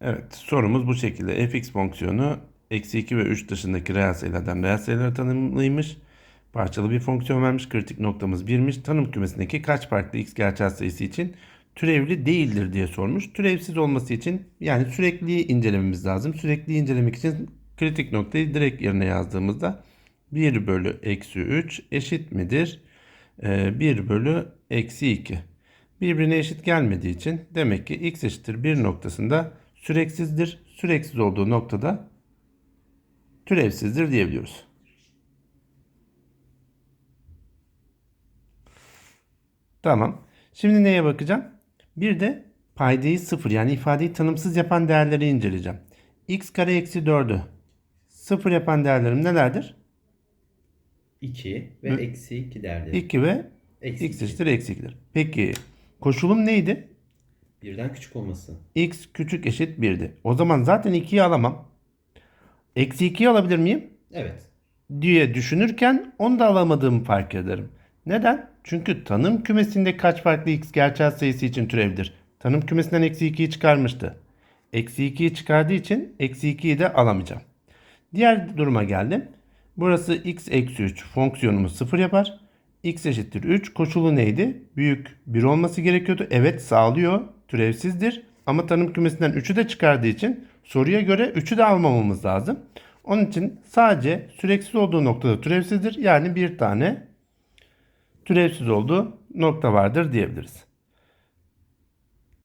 Evet sorumuz bu şekilde. fx fonksiyonu eksi 2 ve 3 dışındaki reel sayılardan reel sayılara tanımlıymış. Parçalı bir fonksiyon vermiş. Kritik noktamız 1'miş. Tanım kümesindeki kaç farklı x gerçel sayısı için türevli değildir diye sormuş. Türevsiz olması için yani sürekli incelememiz lazım. Sürekli incelemek için kritik noktayı direkt yerine yazdığımızda 1 bölü eksi 3 eşit midir? Ee, 1 bölü eksi 2. Birbirine eşit gelmediği için demek ki x eşittir 1 noktasında süreksizdir. Süreksiz olduğu noktada türevsizdir diyebiliyoruz. Tamam. Şimdi neye bakacağım? Bir de paydayı sıfır yani ifadeyi tanımsız yapan değerleri inceleyeceğim. x kare eksi 4'ü sıfır yapan değerlerim nelerdir? 2 ve Hı. eksi 2 derdi. 2 ve Eksi x eşittir eksi 2'dir. Peki koşulum neydi? Birden küçük olması. x küçük eşit 1'di. O zaman zaten 2'yi alamam. Eksi 2'yi alabilir miyim? Evet. diye düşünürken onu da alamadığımı fark ederim. Neden? Çünkü tanım kümesinde kaç farklı x gerçel sayısı için türevdir? Tanım kümesinden eksi 2'yi çıkarmıştı. Eksi 2'yi çıkardığı için eksi 2'yi de alamayacağım. Diğer duruma geldim. Burası x eksi 3 fonksiyonumu 0 yapar. x eşittir 3 koşulu neydi? Büyük 1 olması gerekiyordu. Evet sağlıyor. Türevsizdir. Ama tanım kümesinden 3'ü de çıkardığı için soruya göre 3'ü de almamamız lazım. Onun için sadece süreksiz olduğu noktada türevsizdir. Yani bir tane türevsiz olduğu nokta vardır diyebiliriz.